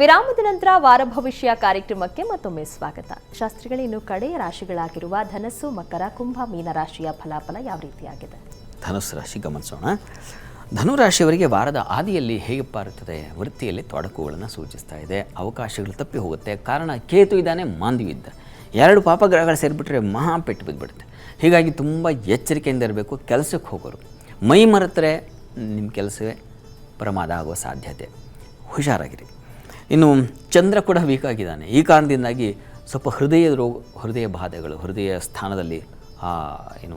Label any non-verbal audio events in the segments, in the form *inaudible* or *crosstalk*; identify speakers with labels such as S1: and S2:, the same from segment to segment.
S1: ವಿರಾಮದ ನಂತರ ವಾರ ಭವಿಷ್ಯ ಕಾರ್ಯಕ್ರಮಕ್ಕೆ ಮತ್ತೊಮ್ಮೆ ಸ್ವಾಗತ. ಶಾಸ್ತ್ರಿಗಳು, ಇನ್ನು ಕಡೆಯ ರಾಶಿಗಳಾಗಿರುವ ಧನಸ್ಸು, ಮಕರ, ಕುಂಭ, ಮೀನ ರಾಶಿಯ ಫಲಾಫಲ ಯಾವ ರೀತಿಯಾಗಿದೆ?
S2: ಧನುಸ್ ರಾಶಿ, ಗಮನಿಸೋಣ. ಧನುರಾಶಿಯವರಿಗೆ ವಾರದ ಆದಿಯಲ್ಲಿ ಹೇಗಪ್ಪ ಇರುತ್ತದೆ ವೃತ್ತಿಯಲ್ಲಿ ತೊಡಕುಗಳನ್ನು ಸೂಚಿಸ್ತಾ ಇದೆ. ಅವಕಾಶಗಳು ತಪ್ಪಿ ಹೋಗುತ್ತೆ. ಕಾರಣ, ಕೇತು ಇದ್ದಾನೆ ಮಾಂದವಿ ಇದ್ದ. ಎರಡು ಪಾಪಗ್ರಹಗಳು ಸೇರಿಬಿಟ್ರೆ ಮಹಾ ಪೆಟ್ಟು ಬಿದ್ದುಬಿಡುತ್ತೆ ಹೀಗಾಗಿ ತುಂಬ ಎಚ್ಚರಿಕೆಯಿಂದ ಇರಬೇಕು, ಕೆಲಸಕ್ಕೆ ಹೋಗೋರು. ಮೈ ಮರೆತರೆ ನಿಮ್ಮ ಕೆಲಸವೇ ಪ್ರಮಾದ ಆಗುವ ಸಾಧ್ಯತೆ. ಹುಷಾರಾಗಿರಿ. ಇನ್ನು ಚಂದ್ರ ಕೂಡ ವೀಕ್ ಆಗಿದ್ದಾನೆ ಈ ಕಾರಣದಿಂದಾಗಿ ಸ್ವಲ್ಪ ಹೃದಯ ರೋಗ, ಹೃದಯ ಬಾಧೆಗಳು, ಹೃದಯ ಸ್ಥಾನದಲ್ಲಿ ಏನು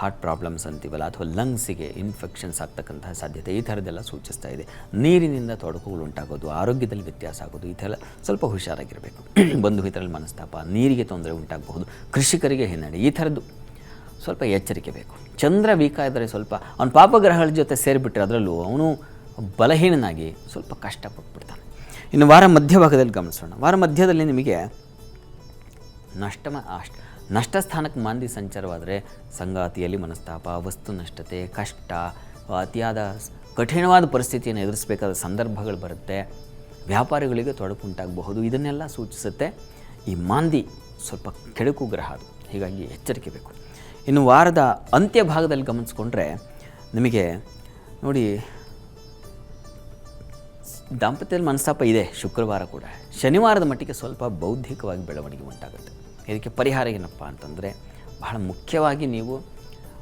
S2: ಹಾರ್ಟ್ ಪ್ರಾಬ್ಲಮ್ಸ್ ಅಂತೀವಲ್ಲ, ಅಥವಾ ಲಂಗ್ಸಿಗೆ ಇನ್ಫೆಕ್ಷನ್ಸ್ ಆಗ್ತಕ್ಕಂತಹ ಸಾಧ್ಯತೆ, ಈ ಥರದ್ದೆಲ್ಲ ಸೂಚಿಸ್ತಾ ಇದೆ. ನೀರಿನಿಂದ ತೊಡಕುಗಳು ಉಂಟಾಗೋದು, ಆರೋಗ್ಯದಲ್ಲಿ ವ್ಯತ್ಯಾಸ ಆಗೋದು, ಈ ಥರ ಸ್ವಲ್ಪ ಹುಷಾರಾಗಿರಬೇಕು. *clears throat* ಬಂಧು ಇದರಲ್ಲಿ ಮನಸ್ತಾಪ, ನೀರಿಗೆ ತೊಂದರೆ ಉಂಟಾಗಬಹುದು, ಕೃಷಿಕರಿಗೆ ಹಿನ್ನಡೆ, ಈ ಥರದ್ದು ಸ್ವಲ್ಪ ಎಚ್ಚರಿಕೆ ಬೇಕು. ಚಂದ್ರ ವೀಕ್ ಆದರೆ ಸ್ವಲ್ಪ, ಅವನ ಪಾಪಗ್ರಹಗಳ ಜೊತೆ ಸೇರಿಬಿಟ್ರೆ ಅದರಲ್ಲೂ ಅವನು ಬಲಹೀನನಾಗಿ ಸ್ವಲ್ಪ ಕಷ್ಟಪಟ್ಬಿಡ್ತಾನೆ. ಇನ್ನು ವಾರ ಮಧ್ಯಭಾಗದಲ್ಲಿ ಗಮನಿಸೋಣ. ವಾರ ಮಧ್ಯದಲ್ಲಿ ನಿಮಗೆ ನಷ್ಟಮ ಅಷ್ಟ ನಷ್ಟ ಸ್ಥಾನಕ್ಕೆ ಮಾಂದಿ ಸಂಚಾರವಾದರೆ ಸಂಗಾತಿಯಲ್ಲಿ ಮನಸ್ತಾಪ, ವಸ್ತು ನಷ್ಟತೆ, ಕಷ್ಟ, ಅತಿಯಾದ ಕಠಿಣವಾದ ಪರಿಸ್ಥಿತಿಯನ್ನು ಎದುರಿಸಬೇಕಾದ ಸಂದರ್ಭಗಳು ಬರುತ್ತೆ. ವ್ಯಾಪಾರಿಗಳಿಗೆ ತೊಡಕುಂಟಾಗಬಹುದು ಇದನ್ನೆಲ್ಲ ಸೂಚಿಸುತ್ತೆ ಈ ಮಾಂದಿ ಸ್ವಲ್ಪ ಕೆಡುಕು ಗ್ರಹ ಅದು. ಹೀಗಾಗಿ ಎಚ್ಚರಿಕೆ ಬೇಕು. ಇನ್ನು ವಾರದ ಅಂತ್ಯ ಭಾಗದಲ್ಲಿ ಗಮನಿಸ್ಕೊಂಡ್ರೆ ನಿಮಗೆ ನೋಡಿ ದಾಂಪತ್ಯದಲ್ಲಿ ಮನಸ್ತಾಪ ಇದೆ ಶುಕ್ರವಾರ ಕೂಡ. ಶನಿವಾರದ ಮಟ್ಟಿಗೆ ಸ್ವಲ್ಪ ಬೌದ್ಧಿಕವಾಗಿ ಬೆಳವಣಿಗೆ ಉಂಟಾಗುತ್ತೆ. ಇದಕ್ಕೆ ಪರಿಹಾರ ಏನಪ್ಪ ಅಂತಂದರೆ, ಬಹಳ ಮುಖ್ಯವಾಗಿ ನೀವು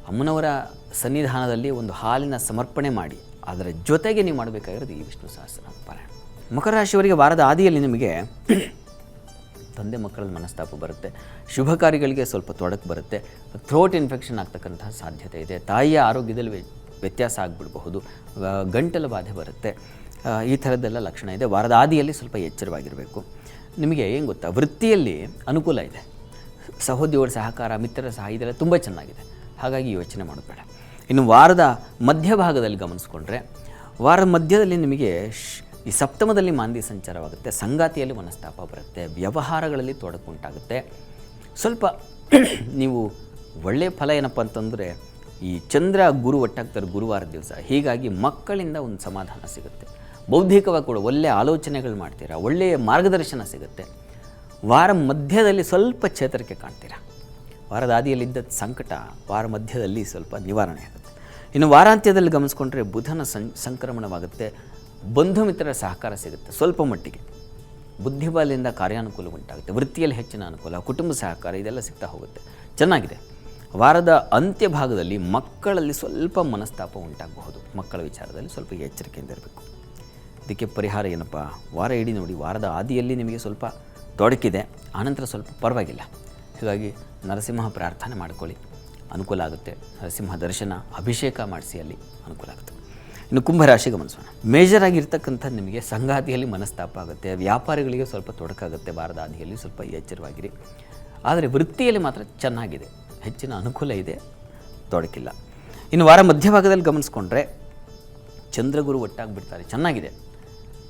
S2: ಅಮ್ಮನವರ ಸನ್ನಿಧಾನದಲ್ಲಿ ಒಂದು ಹಾಲಿನ ಸಮರ್ಪಣೆ ಮಾಡಿ, ಅದರ ಜೊತೆಗೆ ನೀವು ಮಾಡಬೇಕಾಗಿರೋದು ಈ ವಿಷ್ಣು ಸಹಸ್ರ ಪಾರಾಯಣ ಮಕರ ರಾಶಿಯವರಿಗೆ ವಾರದ ಆದಿಯಲ್ಲಿ ನಿಮಗೆ ತಂದೆ ಮಕ್ಕಳಲ್ಲಿ ಮನಸ್ತಾಪ ಬರುತ್ತೆ, ಶುಭ ಕಾರ್ಯಗಳಿಗೆ ಸ್ವಲ್ಪ ತೊಡಕು ಬರುತ್ತೆ ಥ್ರೋಟ್ ಇನ್ಫೆಕ್ಷನ್ ಆಗ್ತಕ್ಕಂತಹ ಸಾಧ್ಯತೆ ಇದೆ, ತಾಯಿಯ ಆರೋಗ್ಯದಲ್ಲಿ ವ್ಯ- ವ್ಯತ್ಯಾಸ ಆಗಿಬಿಡಬಹುದು ಗಂಟಲು ಬಾಧೆ ಬರುತ್ತೆ. ಈ ಥರದ್ದೆಲ್ಲ ಲಕ್ಷಣ ಇದೆ. ವಾರದ ಆದಿಯಲ್ಲಿ ಸ್ವಲ್ಪ ಎಚ್ಚರವಾಗಿರಬೇಕು. ನಿಮಗೆ ಏನು ಗೊತ್ತಾ? ವೃತ್ತಿಯಲ್ಲಿ ಅನುಕೂಲ ಇದೆ. ಸಹೋದ್ಯೋಗರ ಸಹಕಾರ ಮಿತ್ರರ ಸಹ, ಇದೆಲ್ಲ ತುಂಬ ಚೆನ್ನಾಗಿದೆ. ಹಾಗಾಗಿ ಯೋಚನೆ ಮಾಡಬೇಡ. ಇನ್ನು ವಾರದ ಮಧ್ಯಭಾಗದಲ್ಲಿ ಗಮನಿಸ್ಕೊಂಡ್ರೆ, ವಾರದ ಮಧ್ಯದಲ್ಲಿ ನಿಮಗೆ ಈ ಸಪ್ತಮದಲ್ಲಿ ಮಾಂದಿ ಸಂಚಾರವಾಗುತ್ತೆ. ಸಂಗಾತಿಯಲ್ಲಿ ಮನಸ್ತಾಪ ಬರುತ್ತೆ. ವ್ಯವಹಾರಗಳಲ್ಲಿ ತೊಡಕು ಉಂಟಾಗುತ್ತೆ. ಸ್ವಲ್ಪ *clears throat* ನೀವು ಒಳ್ಳೆಯ ಫಲ ಏನಪ್ಪ ಅಂತಂದರೆ, ಈ ಚಂದ್ರ ಗುರು ಒಟ್ಟಾಗ್ತಾರೆ ಗುರುವಾರ ದಿವಸ. ಹೀಗಾಗಿ ಮಕ್ಕಳಿಂದ ಒಂದು ಸಮಾಧಾನ ಸಿಗುತ್ತೆ. ಬೌದ್ಧಿಕವಾಗಿ ಕೂಡ ಒಳ್ಳೆಯ ಆಲೋಚನೆಗಳು ಮಾಡ್ತೀರಾ, ಒಳ್ಳೆಯ ಮಾರ್ಗದರ್ಶನ ಸಿಗುತ್ತೆ. ವಾರ ಮಧ್ಯದಲ್ಲಿ ಸ್ವಲ್ಪ ಚೇತರಿಕೆ ಕಾಣ್ತೀರಾ? ವಾರದ ಆದಿಯಲ್ಲಿದ್ದ ಸಂಕಟ ವಾರ ಮಧ್ಯದಲ್ಲಿ ಸ್ವಲ್ಪ ನಿವಾರಣೆ ಆಗುತ್ತೆ. ಇನ್ನು ವಾರಾಂತ್ಯದಲ್ಲಿ ಗಮನಿಸ್ಕೊಂಡ್ರೆ ಬುಧನ ಸಂಕ್ರಮಣವಾಗುತ್ತೆ. ಬಂಧು ಮಿತ್ರರ ಸಹಕಾರ ಸಿಗುತ್ತೆ ಸ್ವಲ್ಪ ಮಟ್ಟಿಗೆ. ಬುದ್ಧಿಬಲದಿಂದ ಕಾರ್ಯಾನುಕೂಲ ಉಂಟಾಗುತ್ತೆ. ವೃತ್ತಿಯಲ್ಲಿ ಹೆಚ್ಚಿನ ಅನುಕೂಲ, ಕುಟುಂಬ ಸಹಕಾರ ಇದೆಲ್ಲ ಸಿಗ್ತಾ ಹೋಗುತ್ತೆ. ಚೆನ್ನಾಗಿದೆ. ವಾರದ ಅಂತ್ಯ ಭಾಗದಲ್ಲಿ ಮಕ್ಕಳಲ್ಲಿ ಸ್ವಲ್ಪ ಮನಸ್ತಾಪ ಉಂಟಾಗಬಹುದು. ಮಕ್ಕಳ ವಿಚಾರದಲ್ಲಿ ಸ್ವಲ್ಪ ಎಚ್ಚರಿಕೆಯಿಂದ ಇರಬೇಕು. ಇದಕ್ಕೆ ಪರಿಹಾರ ಏನಪ್ಪ? ವಾರ ಇಡೀ ನೋಡಿ, ವಾರದ ಆದಿಯಲ್ಲಿ ನಿಮಗೆ ಸ್ವಲ್ಪ ತೊಡಕಿದೆ, ಆನಂತರ ಸ್ವಲ್ಪ ಪರವಾಗಿಲ್ಲ. ಹೀಗಾಗಿ ನರಸಿಂಹ ಪ್ರಾರ್ಥನೆ ಮಾಡ್ಕೊಳ್ಳಿ. ಅನುಕೂಲ ಆಗುತ್ತೆ. ನರಸಿಂಹ ದರ್ಶನ, ಅಭಿಷೇಕ ಮಾಡಿಸಿ ಅಲ್ಲಿ ಅನುಕೂಲ ಆಗುತ್ತೆ. ಇನ್ನು ಕುಂಭರಾಶಿ ಗಮನಿಸೋಣ. ಮೇಜರ್ ಆಗಿರ್ತಕ್ಕಂಥ ನಿಮಗೆ ಸಂಗಾತಿಯಲ್ಲಿ ಮನಸ್ತಾಪ ಆಗುತ್ತೆ. ವ್ಯಾಪಾರಿಗಳಿಗೆ ಸ್ವಲ್ಪ ತೊಡಕಾಗುತ್ತೆ. ವಾರದ ಆದಿಯಲ್ಲಿ ಸ್ವಲ್ಪ ಎಚ್ಚರವಾಗಿರಿ. ಆದರೆ ವೃತ್ತಿಯಲ್ಲಿ ಮಾತ್ರ ಚೆನ್ನಾಗಿದೆ. ಹೆಚ್ಚಿನ ಅನುಕೂಲ ಇದೆ. ತೊಡಕಿಲ್ಲ. ಇನ್ನು ವಾರ ಮಧ್ಯಭಾಗದಲ್ಲಿ ಗಮನಿಸ್ಕೊಂಡ್ರೆ ಚಂದ್ರಗುರು ಒಟ್ಟಾಗ್ಬಿಡ್ತಾರೆ. ಚೆನ್ನಾಗಿದೆ.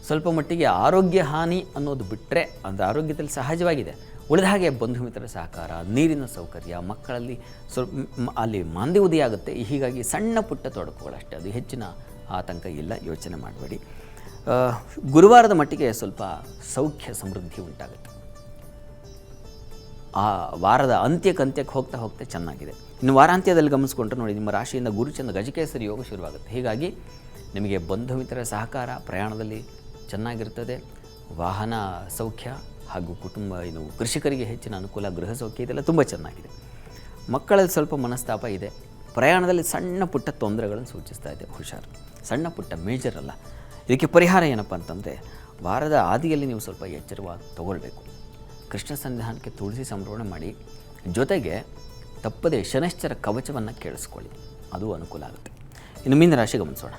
S2: ಸ್ವಲ್ಪ ಮಟ್ಟಿಗೆ ಆರೋಗ್ಯ ಹಾನಿ ಅನ್ನೋದು ಬಿಟ್ಟರೆ ಅದು ಆರೋಗ್ಯದಲ್ಲಿ ಸಹಜವಾಗಿದೆ. ಉಳಿದ ಹಾಗೆ ಬಂಧು ಮಿತ್ರರ ಸಹಕಾರ, ನೀರಿನ ಸೌಕರ್ಯ, ಮಕ್ಕಳಲ್ಲಿ ಸ್ವಲ್ಪ ಅಲ್ಲಿ ಮಾಂದಿ ಉದಯ ಆಗುತ್ತೆ. ಹೀಗಾಗಿ ಸಣ್ಣ ಪುಟ್ಟ ತೊಡಕುಗಳಷ್ಟೇ, ಅದು ಹೆಚ್ಚಿನ ಆತಂಕ ಇಲ್ಲ, ಯೋಚನೆ ಮಾಡಬೇಡಿ. ಗುರುವಾರದ ಮಟ್ಟಿಗೆ ಸ್ವಲ್ಪ ಸೌಖ್ಯ ಸಮೃದ್ಧಿ ಉಂಟಾಗುತ್ತೆ. ಆ ವಾರದ ಅಂತ್ಯಕ್ಕೆ ಅಂತ್ಯಕ್ಕೆ ಹೋಗ್ತಾ ಹೋಗ್ತಾ ಚೆನ್ನಾಗಿದೆ. ಇನ್ನು ವಾರಾಂತ್ಯದಲ್ಲಿ ಗಮನಿಸ್ಕೊಂಡ್ರೆ ನೋಡಿ, ನಿಮ್ಮ ರಾಶಿಯಿಂದ ಗುರುಚಂದ್ರ ಗಜಕೇಸರಿ ಯೋಗ ಶುರುವಾಗುತ್ತೆ. ಹೀಗಾಗಿ ನಿಮಗೆ ಬಂಧು ಮಿತ್ರರ ಸಹಕಾರ ಪ್ರಯಾಣದಲ್ಲಿ ಚೆನ್ನಾಗಿರ್ತದೆ. ವಾಹನ ಸೌಖ್ಯ ಹಾಗೂ ಕುಟುಂಬ, ಇದು ಕೃಷಿಕರಿಗೆ ಹೆಚ್ಚಿನ ಅನುಕೂಲ, ಗೃಹ ಸೌಖ್ಯ ಇದೆಲ್ಲ ತುಂಬ ಚೆನ್ನಾಗಿದೆ. ಮಕ್ಕಳಲ್ಲಿ ಸ್ವಲ್ಪ ಮನಸ್ತಾಪ ಇದೆ. ಪ್ರಯಾಣದಲ್ಲಿ ಸಣ್ಣ ಪುಟ್ಟ ತೊಂದರೆಗಳನ್ನು ಸೂಚಿಸ್ತಾ ಇದೆ, ಹುಷಾರು. ಸಣ್ಣ ಪುಟ್ಟ ಮೇಜರ್ ಅಲ್ಲ. ಇದಕ್ಕೆ ಪರಿಹಾರ ಏನಪ್ಪ ಅಂತಂದರೆ, ವಾರದ ಆದಿಯಲ್ಲಿ ನೀವು ಸ್ವಲ್ಪ ಎಚ್ಚರವಾಗಿ ತಗೊಳ್ಬೇಕು. ಕೃಷ್ಣ ಸಂಧಾನಕ್ಕೆ ತುಳಸಿ ಸಂಭ್ರಮಣೆ ಮಾಡಿ, ಜೊತೆಗೆ ತಪ್ಪದೆ ಶನಶ್ಚರ ಕವಚವನ್ನು ಕೇಳಿಸ್ಕೊಳ್ಳಿ ಅದು ಅನುಕೂಲ ಆಗುತ್ತೆ. ಇನ್ನು ಮೀನರಾಶಿ ಗಮನಿಸೋಣ.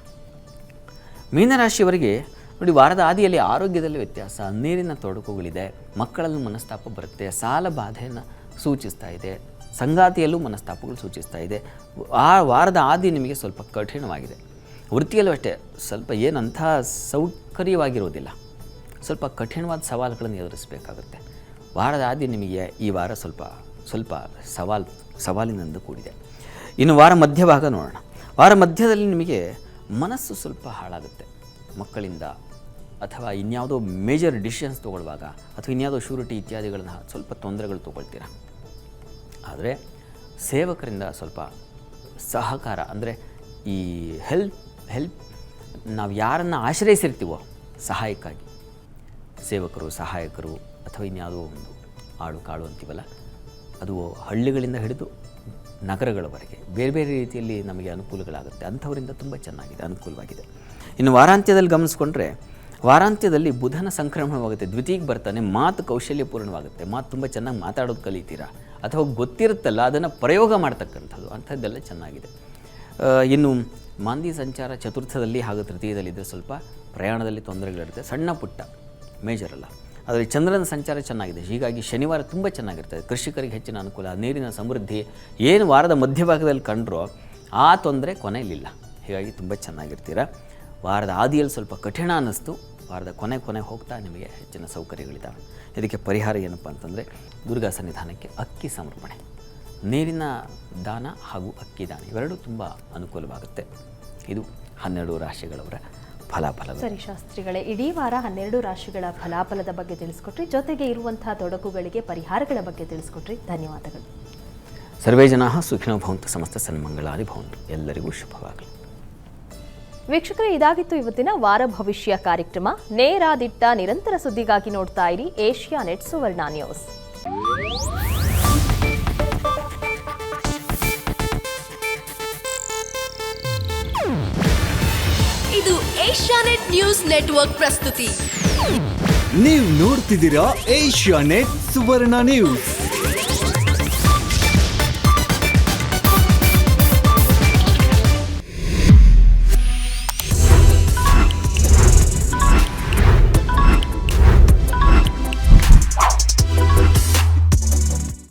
S2: ಮೀನರಾಶಿಯವರಿಗೆ ನೋಡಿ, ವಾರದ ಆದಿಯಲ್ಲಿ ಆರೋಗ್ಯದಲ್ಲಿ ವ್ಯತ್ಯಾಸ, ನೀರಿನ ತೊಡಕುಗಳಿದೆ, ಮಕ್ಕಳಲ್ಲೂ ಮನಸ್ತಾಪ ಬರುತ್ತೆ, ಸಾಲ ಬಾಧೆಯನ್ನು ಸೂಚಿಸ್ತಾ ಇದೆ, ಸಂಗಾತಿಯಲ್ಲೂ ಮನಸ್ತಾಪಗಳು ಸೂಚಿಸ್ತಾ ಇದೆ. ಆ ವಾರದ ಆದಿ ನಿಮಗೆ ಸ್ವಲ್ಪ ಕಠಿಣವಾಗಿದೆ. ವೃತ್ತಿಯಲ್ಲೂ ಅಷ್ಟೇ, ಸ್ವಲ್ಪ ಏನಂಥ ಸೌಕರ್ಯವಾಗಿರುವುದಿಲ್ಲ ಸ್ವಲ್ಪ ಕಠಿಣವಾದ ಸವಾಲುಗಳನ್ನು ಎದುರಿಸಬೇಕಾಗುತ್ತೆ. ವಾರದ ಆದಿ ನಿಮಗೆ ಈ ವಾರ ಸ್ವಲ್ಪ ಸ್ವಲ್ಪ ಸವಾಲು, ಸವಾಲಿನಿಂದ ಕೂಡಿದೆ. ಇನ್ನು ವಾರ ಮಧ್ಯಭಾಗ ನೋಡೋಣ. ವಾರ ಮಧ್ಯದಲ್ಲಿ ನಿಮಗೆ ಮನಸ್ಸು ಸ್ವಲ್ಪ ಹಾಳಾಗುತ್ತೆ. ಮಕ್ಕಳಿಂದ ಅಥವಾ ಇನ್ಯಾವುದೋ ಮೇಜರ್ ಡಿಸಿಷನ್ಸ್ ತೊಗೊಳ್ಳುವಾಗ ಅಥವಾ ಇನ್ಯಾವುದೋ ಶೂರಿಟಿ ಇತ್ಯಾದಿಗಳನ್ನ ಸ್ವಲ್ಪ ತೊಂದರೆಗಳು ತೊಗೊಳ್ತೀರಾ? ಆದರೆ ಸೇವಕರಿಂದ ಸ್ವಲ್ಪ ಸಹಕಾರ, ಅಂದರೆ ಈ ಹೆಲ್ಪ್ ಹೆಲ್ಪ್ ನಾವು ಯಾರನ್ನು ಆಶ್ರಯಿಸಿರ್ತೀವೋ ಸಹಾಯಕ್ಕಾಗಿ. ಸೇವಕರು, ಸಹಾಯಕರು ಅಥವಾ ಇನ್ಯಾವುದೋ ಒಂದು ಆಳು ಕಾಳು ಅಂತೀವಲ್ಲ, ಅದು ಹಳ್ಳಿಗಳಿಂದ ಹಿಡಿದು ನಗರಗಳವರೆಗೆ ಬೇರೆ ಬೇರೆ ರೀತಿಯಲ್ಲಿ ನಮಗೆ ಅನುಕೂಲಗಳಾಗುತ್ತೆ. ಅಂಥವರಿಂದ ತುಂಬ ಚೆನ್ನಾಗಿದೆ, ಅನುಕೂಲವಾಗಿದೆ. ಇನ್ನು ವಾರಾಂತ್ಯದಲ್ಲಿ ಗಮನಿಸ್ಕೊಂಡ್ರೆ ವಾರಾಂತ್ಯದಲ್ಲಿ ಬುಧನ ಸಂಕ್ರಮಣವಾಗುತ್ತೆ, ದ್ವಿತೀಯಕ್ಕೆ ಬರ್ತಾನೆ, ಮಾತು ಕೌಶಲ್ಯಪೂರ್ಣವಾಗುತ್ತೆ, ಮಾತು ತುಂಬ ಚೆನ್ನಾಗಿ ಮಾತಾಡೋದು ಕಲಿತೀರಾ? ಅಥವಾ ಗೊತ್ತಿರುತ್ತಲ್ಲ, ಅದನ್ನು ಪ್ರಯೋಗ ಮಾಡ್ತಕ್ಕಂಥದ್ದು, ಅಂಥದ್ದೆಲ್ಲ ಚೆನ್ನಾಗಿದೆ. ಇನ್ನು ಮಾಂದಿ ಸಂಚಾರ ಚತುರ್ಥದಲ್ಲಿ ಹಾಗೂ ತೃತೀಯದಲ್ಲಿದ್ದರೆ ಸ್ವಲ್ಪ ಪ್ರಯಾಣದಲ್ಲಿ ತೊಂದರೆಗಳಿರುತ್ತೆ, ಸಣ್ಣ ಪುಟ್ಟ ಮೇಜರ್ ಅಲ್ಲ. ಆದರೆ ಚಂದ್ರನ ಸಂಚಾರ ಚೆನ್ನಾಗಿದೆ, ಹೀಗಾಗಿ ಶನಿವಾರ ತುಂಬ ಚೆನ್ನಾಗಿರ್ತದೆ, ಕೃಷಿಕರಿಗೆ ಹೆಚ್ಚಿನ ಅನುಕೂಲ, ನೀರಿನ ಸಮೃದ್ಧಿ, ಏನು ವಾರದ ಮಧ್ಯಭಾಗದಲ್ಲಿ ಕಂಡ್ರೋ ಆ ತೊಂದರೆ ಕೊನೆಯಲ್ಲಿಲ್ಲ ಹೀಗಾಗಿ ತುಂಬ ಚೆನ್ನಾಗಿರ್ತೀರ? ವಾರದ ಆದಿಯಲ್ಲಿ ಸ್ವಲ್ಪ ಕಠಿಣ ಅನ್ನಿಸ್ತು. ವಾರದ ಕೊನೆ ಕೊನೆ ಹೋಗ್ತಾ ನಿಮಗೆ ಹೆಚ್ಚಿನ ಸೌಕರ್ಯಗಳಿದ್ದಾವೆ. ಇದಕ್ಕೆ ಪರಿಹಾರ ಏನಪ್ಪ ಅಂತಂದರೆ ದುರ್ಗಾ ಸನ್ನಿಧಾನಕ್ಕೆ ಅಕ್ಕಿ ಸಮರ್ಪಣೆ ನೀರಿನ ದಾನ ಹಾಗೂ ಅಕ್ಕಿ ದಾನ ಇವೆರಡೂ ತುಂಬ ಅನುಕೂಲವಾಗುತ್ತೆ. ಇದು ಹನ್ನೆರಡು ರಾಶಿಗಳವರ ಫಲಾಫಲ
S1: ಸರಿ ಶಾಸ್ತ್ರಿಗಳೇ ಇಡೀ ವಾರ ಹನ್ನೆರಡು ರಾಶಿಗಳ ಫಲಾಫಲದ ಬಗ್ಗೆ ತಿಳಿಸ್ಕೊಟ್ರಿ ಜೊತೆಗೆ ಇರುವಂತಹ ತೊಡಕುಗಳಿಗೆ ಪರಿಹಾರಗಳ ಬಗ್ಗೆ ತಿಳಿಸ್ಕೊಟ್ರಿ. ಧನ್ಯವಾದಗಳು.
S2: ಸರ್ವೇ ಜನಾ ಸುಖಿನೋ ಭವಂತು ಸಮಸ್ತ ಸನ್ಮಂಗಳಾರಿ ಭವಂತು. ಎಲ್ಲರಿಗೂ ಶುಭವಾಗಲಿ.
S1: ವೀಕ್ಷಕರೇ ಇದಾಗಿತ್ತು ಇವತ್ತಿನ ವಾರ ಭವಿಷ್ಯ ಕಾರ್ಯಕ್ರಮ. ನೇರಾದಿಟ್ಟ ನಿರಂತರ ಸುದ್ದಿಗಾಗಿ ನೋಡ್ತಾ ಇರಿ ಏಷ್ಯಾ ನೆಟ್ ಸುವರ್ಣ ನ್ಯೂಸ್.
S3: ಇದು ಏಷ್ಯಾನೆಟ್ ನ್ಯೂಸ್ ನೆಟ್ವರ್ಕ್ ಪ್ರಸ್ತುತಿ.
S4: ನೀವು ನೋಡ್ತಿದ್ದೀರಾ ಏಷ್ಯಾ ನೆಟ್ ಸುವರ್ಣ ನ್ಯೂಸ್.